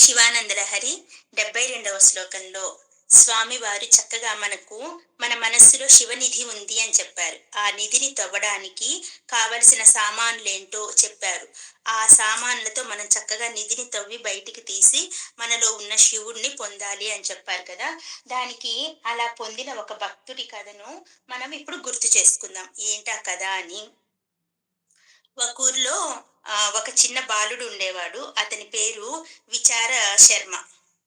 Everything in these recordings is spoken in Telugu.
శివానందలహరి డెబ్బై రెండవ శ్లోకంలో స్వామివారు చక్కగా మనకు మన మనస్సులో శివనిధి ఉంది అని చెప్పారు. ఆ నిధిని తవ్వడానికి కావలసిన సామాన్లేంటో చెప్పారు. ఆ సామాన్లతో మనం చక్కగా నిధిని తవ్వి బయటికి తీసి మనలో ఉన్న శివుణ్ణి పొందాలి అని చెప్పారు కదా. దానికి అలా పొందిన ఒక భక్తుడి కథను మనం ఇప్పుడు గుర్తు చేసుకుందాం. ఏంటా కథ అని. ఒక ఊర్లో ఆ, ఒక చిన్న బాలుడు ఉండేవాడు. అతని పేరు విచార శర్మ.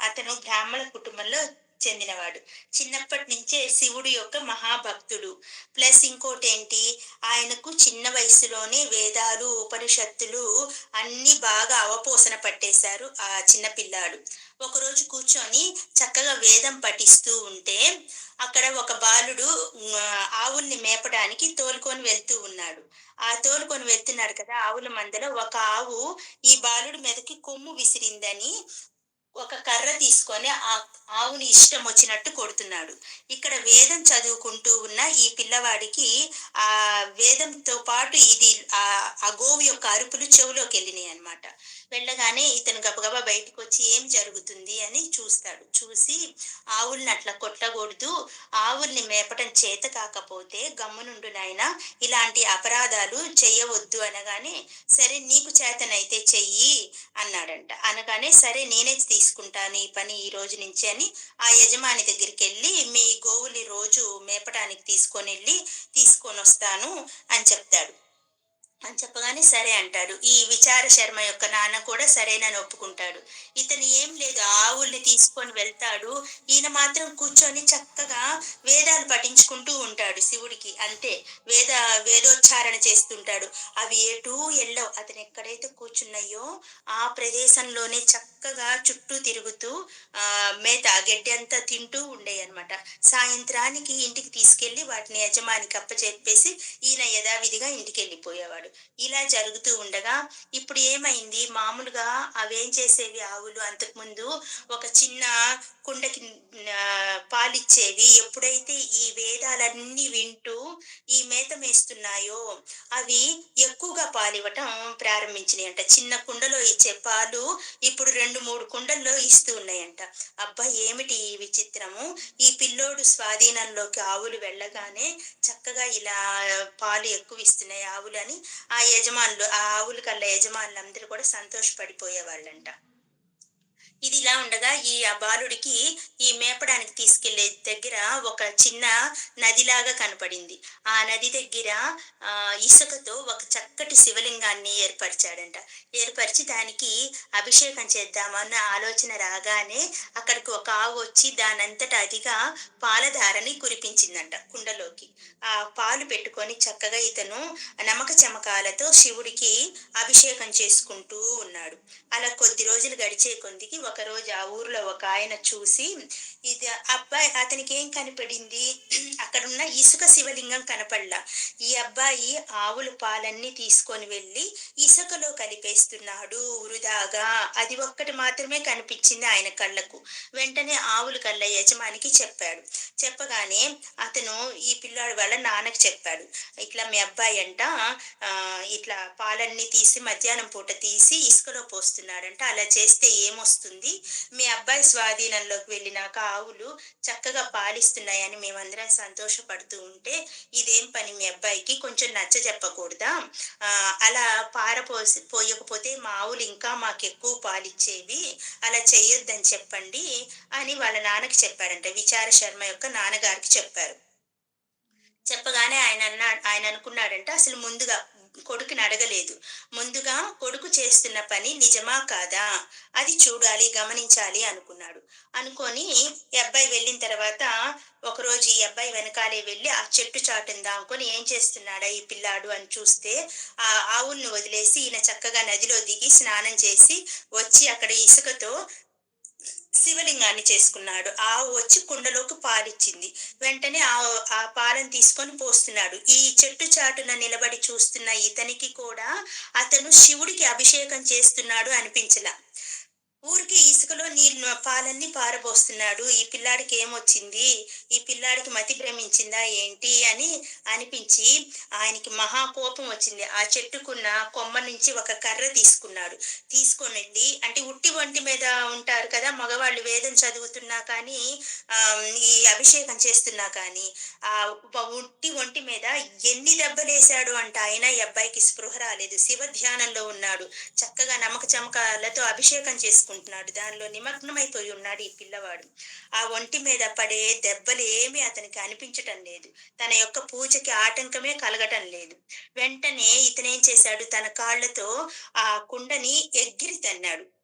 అతను బ్రాహ్మణ కుటుంబంలో చెందినవాడు. చిన్నప్పటి నుంచే శివుడు యొక్క మహాభక్తుడు. ప్లస్ ఇంకోటి ఏంటి ఆయనకు చిన్న వయసులోనే వేదాలు ఉపనిషత్తులు అన్ని బాగా అవపోసన పట్టేశారు ఆ చిన్న పిల్లాడు. ఒకరోజు కూర్చొని చక్కగా వేదం పఠిస్తూ ఉంటే అక్కడ ఒక బాలుడు ఆవుల్ని మేపడానికి తోలుకొని వెళ్తూ ఉన్నాడు. ఆ తోలుకొని వెళ్తున్నాడు కదా ఆవుల మందలో ఒక ఆవు ఈ బాలుడి మీదకి కొమ్ము విసిరిందని ఒక కర్ర తీసుకొని ఆ ఆవుని ఇష్టం వచ్చినట్టు కొడుతున్నాడు. ఇక్కడ వేదం చదువుకుంటూ ఉన్న ఈ పిల్లవాడికి ఆ వేదంతో పాటు ఇది ఆ ఆ గోవు యొక్క అరుపులు చెవులోకి వెళ్ళినాయి అనమాట వెళ్ళగానే ఇతను గబగబా బయటకు వచ్చి ఏం జరుగుతుంది అని చూస్తాడు. చూసి ఆవుల్ని అట్లా కొట్టకూడదు. ఆవుల్ని మేపటం చేత కాకపోతే గమ్మునుండు నాయన ఇలాంటి అపరాధాలు చెయ్యవద్దు అనగానే సరే నీకు చేతనైతే చెయ్యి అన్నాడంట. అనగానే సరే నేనే తీసుకుంటాను ఈ పని ఈ రోజు నుంచే అని ఆ యజమాని దగ్గరికి వెళ్ళి మీ గోవుని రోజు మేపటానికి తీసుకొని వెళ్ళి తీసుకొని వస్తాను అని చెప్తాడు. అని చెప్పగానే సరే అంటాడు. ఈ విచార శర్మ యొక్క నాన్న కూడా సరేనని ఒప్పుకుంటాడు. ఇతను ఏం లేదు ఆవుల్ని తీసుకొని వెళ్తాడు. ఈయన మాత్రం కూర్చొని చక్కగా వేదాలు పఠించుకుంటూ ఉంటాడు శివుడికి. అంతే వేద వేదోచ్చారణ చేస్తుంటాడు. అవి ఎటూ ఎల్లవు. అతను ఎక్కడైతే కూర్చున్నాయో ఆ ప్రదేశంలోనే చక్కగా చుట్టూ తిరుగుతూ ఆ మేత గడ్డి అంతా తింటూ ఉండేవి అనమాట సాయంత్రానికి ఇంటికి తీసుకెళ్ళి వాటిని యజమానికి అప్పచెప్పేసి ఈయన యథావిధిగా ఇంటికి వెళ్ళిపోయేవాడు. ఇలా జరుగుతూ ఉండగా ఇప్పుడు ఏమైంది? మామూలుగా అవేం చేసేవి ఆవులు అంతకుముందు? ఒక చిన్న కుండకి పాలిచ్చేవి. ఎప్పుడైతే ఈ వేదాలన్నీ వింటూ ఈ మేత మేస్తున్నాయో అవి ఎక్కువగా పాలివ్వటం ప్రారంభించినాయి అంట చిన్న కుండలో ఇచ్చే పాలు ఇప్పుడు రెండు మూడు కుండల్లో ఇస్తూ ఉన్నాయంట. అబ్బా ఏమిటి ఈ విచిత్రము? ఈ పిల్లోడు స్వాధీనంలోకి ఆవులు వెళ్ళగానే చక్కగా ఇలా పాలు ఎక్కువ ఇస్తున్నాయి ఆవులు అని ఆ యజమానులు ఆ ఆవుల కల్లా యజమానులు అందరూ కూడా సంతోషపడిపోయేవాళ్ళంట. ఇది ఇలా ఉండగా ఈ ఆ బాలుడికి ఈ మేపడానికి తీసుకెళ్ళే దగ్గర ఒక చిన్న నదిలాగా కనపడింది. ఆ నది దగ్గర ఆ ఇసుకతో ఒక చక్కటి శివలింగాన్ని ఏర్పరిచాడంట. ఏర్పరిచి దానికి అభిషేకం చేద్దామన్న ఆలోచన రాగానే అక్కడికి ఒక ఆవు వచ్చి దానంతట అదిగా పాలధారని కురిపించిందంట కుండలోకి. ఆ పాలు పెట్టుకొని చక్కగా ఇతను నమక చమకాలతో శివుడికి అభిషేకం చేసుకుంటూ ఉన్నాడు. అలా కొద్ది రోజులు గడిచే కొద్దికి ఒక రోజు ఆ ఊర్లో ఒక ఆయన చూసి ఇది అబ్బాయి అతనికి ఏం కనపడింది? అక్కడున్న ఇసుక శివలింగం కనపడలా. ఈ అబ్బాయి ఆవుల పాలన్నీ తీసుకొని వెళ్ళి ఇసుకలో కలిపేస్తున్నాడు వృధాగా. అది ఒక్కటి మాత్రమే కనిపించింది ఆయన కళ్ళకు. వెంటనే ఆవుల కళ్ళ యజమానికి చెప్పాడు. చెప్పగానే అతను ఈ పిల్లాడు వాళ్ళ నాన్నకి చెప్పాడు. ఇట్లా మీ అబ్బాయి అంట ఆ, ఇట్లా పాలన్నీ తీసి మధ్యాహ్నం పూట తీసి ఇసుకలో పోస్తున్నాడంట. అలా చేస్తే ఏమొస్తుంది? మీ అబ్బాయి స్వాధీనంలోకి వెళ్ళినాక ఆవులు చక్కగా పాలిస్తున్నాయని మేమందరం సంతోషపడుతూ ఉంటే ఇదేం పని మీ అబ్బాయికి? కొంచెం నచ్చ చెప్పకూడదా? అలా పారపోసి పోయకపోతే మా ఆవులు ఇంకా మాకు ఎక్కువ పాలిచ్చేవి. అలా చేయొద్దని చెప్పండి అని వాళ్ళ నాన్నకి చెప్పారంట. విచార శర్మ యొక్క నాన్నగారికి చెప్పారు. చెప్పగానే ఆయన అన్నా ఆయన అనుకున్నాడంటే అసలు ముందుగా కొడుకుని అడగలేదు. ముందుగా కొడుకు చేస్తున్న పని నిజమా కాదా? అది చూడాలి గమనించాలి అనుకున్నాడు. అనుకొని ఈ అబ్బాయి వెళ్ళిన తర్వాత ఒకరోజు ఈ అబ్బాయి వెనకాలే వెళ్ళి ఆ చెట్టు చాటును దాముకొని ఏం చేస్తున్నాడా ఈ పిల్లాడు అని చూస్తే ఆ ఆవుల్ని వదిలేసి ఈయన చక్కగా నదిలో దిగి స్నానం చేసి వచ్చి అక్కడ ఇసుకతో శివలింగాన్ని చేసుకున్నాడు. ఆవు వచ్చి కుండలోకి పాలిచ్చింది. వెంటనే ఆ ఆ పాలను తీసుకొని పోస్తున్నాడు. ఈ చెట్టు చాటున నిలబడి చూస్తున్న ఇతనికి కూడా అతను శివుడికి అభిషేకం చేస్తున్నాడు అనిపించలా. ఊరికి ఇసుకలో నీళ్ళు పాలన్నీ పారబోస్తున్నాడు. ఈ పిల్లాడికి ఏమొచ్చింది? ఈ పిల్లాడికి మతి భ్రమించిందా ఏంటి అని అనిపించి ఆయనకి మహా కోపం వచ్చింది. ఆ చెట్టుకున్న కొమ్మ నుంచి ఒక కర్ర తీసుకున్నాడు. తీసుకొని వెళ్ళి అంటే ఉట్టి ఒంటి మీద ఉంటారు కదా మగవాళ్ళు వేదం చదువుతున్నా కానీ ఆ ఈ అభిషేకం చేస్తున్నా కానీ ఆ ఉట్టి ఒంటి మీద ఎన్ని దెబ్బలేశాడు అంట. ఆయన ఈ అబ్బాయికి స్పృహ రాలేదు. శివ ధ్యానంలో ఉన్నాడు. చక్కగా నమ్మక చమకాలతో అభిషేకం చేసుకుంటున్నాడు దానిలో నిమగ్నమైపోయి ఉన్నాడు ఈ పిల్లవాడు. ఆ ఒంటి మీద పడే దెబ్బలు ఏమీ అతనికి అనిపించటం లేదు. తన యొక్క పూజకి ఆటంకమే కలగటం లేదు. వెంటనే ఇతనేం చేశాడు? తన కాళ్ళతో ఆ కుండని ఎగ్గిరి తన్నాడు.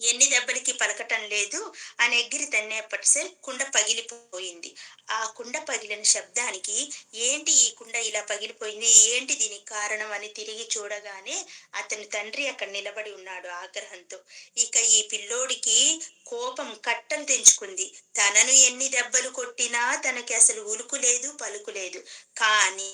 ఎన్ని దెబ్బలకి పలకటం లేదు అని ఎగ్గిరి తన్నేపటిసే కుండ పగిలిపోయింది. ఆ కుండ పగిలిన శబ్దానికి ఏంటి ఈ కుండ ఇలా పగిలిపోయింది? ఏంటి దీనికి కారణం అని తిరిగి చూడగానే అతని తండ్రి అక్కడ నిలబడి ఉన్నాడు ఆగ్రహంతో. ఇక ఈ పిల్లోడికి కోపం కట్టం తెంచుకుంది. తనను ఎన్ని దెబ్బలు కొట్టినా తనకి అసలు ఉలుకు లేదు పలుకు లేదు. కానీ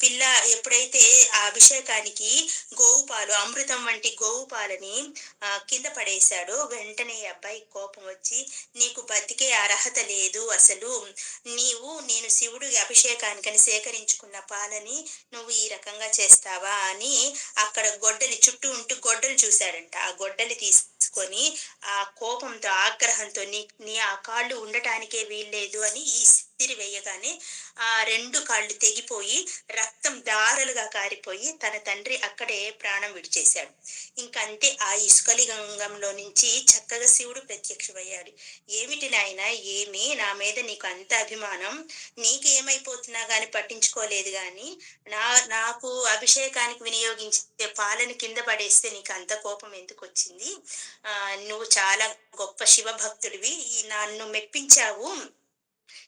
పిల్ల ఎప్పుడైతే ఆ అభిషేకానికి గోవు పాలు అమృతం వంటి గోవు పాలని కింద కింద పడేశాడో వెంటనే ఈ అబ్బాయి కోపం వచ్చి నీకు బతికే అర్హత లేదు అసలు. నీవు నేను శివుడు అభిషేకానికని సేకరించుకున్న పాలని నువ్వు ఈ రకంగా చేస్తావా? అని అక్కడ గొడ్డలి చుట్టూ ఉంటూ గొడ్డలు చూశాడంట. ఆ గొడ్డలి తీసుకొని ఆ కోపంతో ఆగ్రహంతో నీ నీ ఆ కాళ్ళు ఉండటానికే వీల్లేదు అని ఈ సిరి వేయగానే ఆ రెండు కాళ్ళు తెగిపోయి రక్తం దారలుగా కారిపోయి తన తండ్రి అక్కడే ప్రాణం విడిచేశాడు. ఇంకంతే ఆ ఇసుకలిగంగంలో నుంచి చక్కగా శివుడు ప్రత్యక్షమయ్యాడు. ఏమిటి నాయన ఏమి? నా మీద నీకు అంత అభిమానం? నీకు ఏమైపోతున్నా గాని పట్టించుకోలేదు గాని నా నాకు అభిషేకానికి వినియోగించే పాలను కింద పడేస్తే నీకు అంత కోపం ఎందుకు వచ్చింది ఆ నువ్వు చాలా గొప్ప శివ భక్తుడివి ఈ నన్ను మెప్పించావు.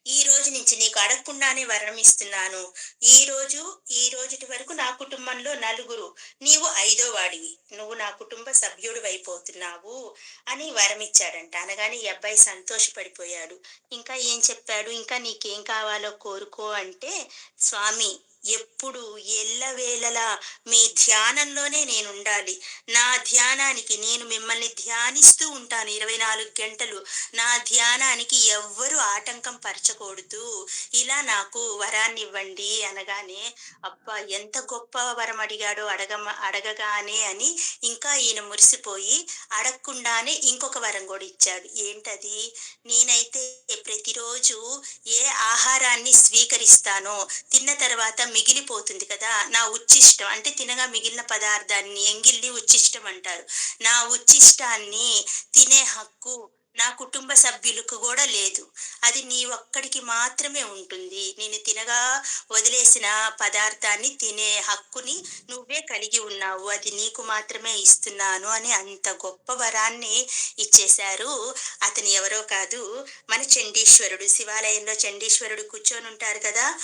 ఈ రోజు నుంచి నీకు అడగకుండానే వరం ఇస్తున్నాను. ఈ రోజు ఈ రోజుటి వరకు నా కుటుంబంలో నలుగురు నీవు ఐదో వాడివి నువ్వు నా కుటుంబ సభ్యుడు అయిపోతున్నావు అని వరం ఇచ్చాడంట. అనగానే ఈ అబ్బాయి సంతోషపడిపోయాడు. ఇంకా ఏం చెప్పాడు? ఇంకా నీకేం కావాలో కోరుకో అంటే స్వామి ఎప్పుడు ఎల్లవేళలా మీ ధ్యానంలోనే నేను ఉండాలి నా ధ్యానానికి నేను మిమ్మల్ని ధ్యానిస్తూ ఉంటాను. ఇరవై నాలుగు గంటలు నా ధ్యానానికి ఎవ్వరు ఆటంకం పరచకూడదు. ఇలా నాకు వరాన్ని ఇవ్వండి అనగానే అబ్బా ఎంత గొప్ప వరం అడిగాడో అడగ అడగగానే అని ఇంకా ఈయన మురిసిపోయి అడగకుండానే ఇంకొక వరం కూడా ఇచ్చాడు. ఏంటది? నేనైతే ప్రతిరోజు ఏ ఆహారాన్ని స్వీకరిస్తానో తిన్న తర్వాత మిగిలిపోతుంది కదా నా ఉచ్చిష్టం. అంటే తినగా మిగిలిన పదార్థాన్ని ఎంగిల్లి ఉచ్చిష్టం అంటారు. నా ఉచ్చిష్టాన్ని తినే హక్కు నా కుటుంబ సభ్యులకు కూడా లేదు. అది నీ ఒక్కడికి మాత్రమే ఉంటుంది. నేను తినగా వదిలేసిన పదార్థాన్ని తినే హక్కుని నువ్వే కలిగి ఉన్నావు. అది నీకు మాత్రమే ఇస్తున్నాను అని అంత గొప్ప వరాన్ని ఇచ్చేశారు. అతను ఎవరో కాదు మన చండీశ్వరుడు. శివాలయంలో చండీశ్వరుడు కూర్చొని ఉంటారు కదా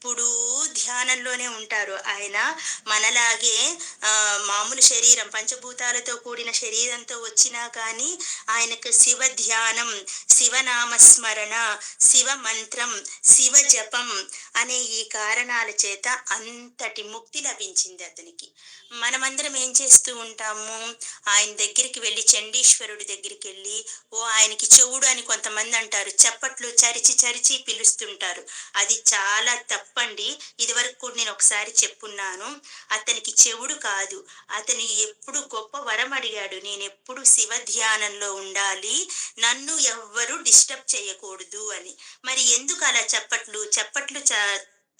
ఎప్పుడూ ధ్యానంలోనే ఉంటారు. ఆయన మనలాగే మామూలు శరీరం పంచభూతాలతో కూడిన శరీరంతో వచ్చినా కానీ ఆయనకు శివ ధ్యానం శివనామస్మరణ శివ మంత్రం శివ జపం అనే ఈ కారణాల చేత అంతటి ముక్తి లభించింది అతనికి. మనమందరం ఏం చేస్తూ ఉంటాము? ఆయన దగ్గరికి వెళ్ళి చండీశ్వరుడి దగ్గరికి వెళ్ళి ఓ ఆయనకి చెవుడు అని కొంతమంది అంటారు. చప్పట్లు చరిచి చరిచి పిలుస్తుంటారు. అది చాలా తప్పు. తప్పండి ఇదివరకు కూడా నేను ఒకసారి చెప్పున్నాను. అతనికి చెవుడు కాదు. అతను ఎప్పుడు గొప్ప వరం అడిగాడు. నేను ఎప్పుడు శివ ధ్యానంలో ఉండాలి. నన్ను ఎవ్వరు డిస్టర్బ్ చేయకూడదు అని. మరి ఎందుకు అలా చప్పట్లు? చప్పట్లు చ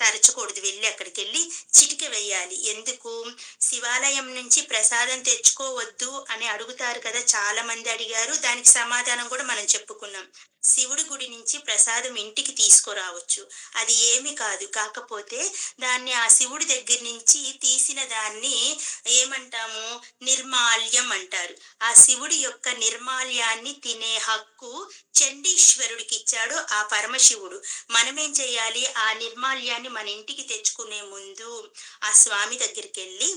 తరచకూడదు. వెళ్ళి అక్కడికి వెళ్ళి చిటిక వేయాలి. ఎందుకు? శివాలయం నుంచి ప్రసాదం తెచ్చుకోవద్దు అని అడుగుతారు కదా చాలా మంది అడిగారు. దానికి సమాధానం కూడా మనం చెప్పుకున్నాం. శివుడి గుడి నుంచి ప్రసాదం ఇంటికి తీసుకురావచ్చు. అది ఏమి కాదు. కాకపోతే దాన్ని ఆ శివుడి దగ్గర నుంచి తీసిన దాన్ని ఏమంటాము? నిర్మాల్యం అంటారు. ఆ శివుడి యొక్క నిర్మాల్యాన్ని తినే హక్కు చండీశ్వరుడికి ఇచ్చాడు ఆ పరమశివుడు. మనమేం చేయాలి? ఆ నిర్మాల్యాన్ని స్వామిని మన ఇంటికి తెచ్చుకునే ముందు ఆ స్వామి దగ్గరికి వెళ్ళి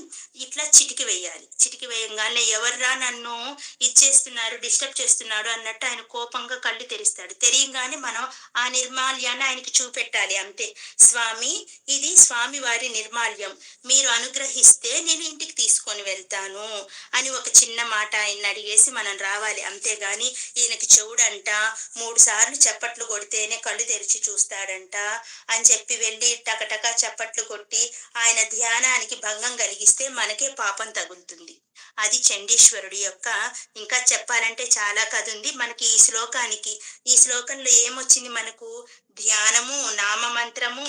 ఇలా చిటికి వేయాలి. చిటికి వేయంగానే ఎవర్రా నన్ను ఇచ్చేస్తున్నారు డిస్టర్బ్ చేస్తున్నాడు అన్నట్టు ఆయన కోపంగా కళ్ళు తెరిస్తాడు. తెరియంగానే మనం ఆ నిర్మాల్యాన్ని ఆయనకి చూపెట్టాలి అంతే. స్వామి ఇది స్వామి వారి నిర్మాల్యం. మీరు అనుగ్రహిస్తే నేను ఇంటికి తీసుకొని వెళ్తాను అని ఒక చిన్న మాట ఆయన అడిగేసి మనం రావాలి. అంతేగాని ఈయనకి చెవుడంట మూడు సార్లు చప్పట్లు కొడితేనే కళ్ళు తెరిచి చూస్తాడంట అని చెప్పి వెళ్ళి టకటకా చప్పట్లు కొట్టి ఆయన ధ్యానానికి భంగం కలిగిస్తే మనకే పాపం తగులుతుంది. అది చండీశ్వరుడి యొక్క ఇంకా చెప్పాలంటే చాలా కథ ఉంది. మనకి ఈ శ్లోకానికి ఈ శ్లోకంలో ఏమొచ్చింది మనకు? ధ్యానము నామమంత్రము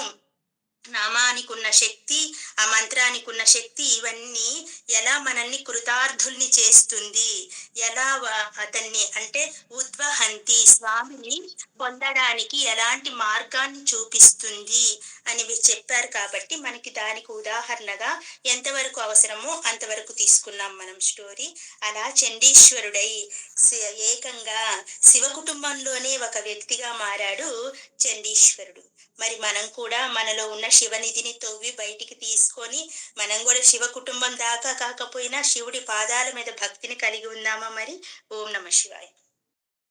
నామానికున్న శక్తి ఆ మంత్రానికి ఉన్న శక్తి ఇవన్నీ ఎలా మనల్ని కృతార్థుల్ని చేస్తుంది? ఎలా వా- అతన్ని అంటే ఉద్వహంతి స్వామిని పొందడానికి ఎలాంటి మార్గాన్ని చూపిస్తుంది అని చెప్పారు కాబట్టి మనకి దానికి ఉదాహరణగా ఎంతవరకు అవసరమో అంతవరకు తీసుకున్నాం మనం స్టోరీ. అలా చండీశ్వరుడై ఏకంగా శివ కుటుంబంలోనే ఒక వ్యక్తిగా మారాడు చండీశ్వరుడు. మరి మనం కూడా మనలో ఉన్న శివనిధిని తవ్వి బయటికి తీసుకొని మనం కూడా శివ కుటుంబం దాకా కాకపోయినా శివుడి పాదాల మీద భక్తిని కలిగి ఉందామా మరి? ఓం నమ శివాయ.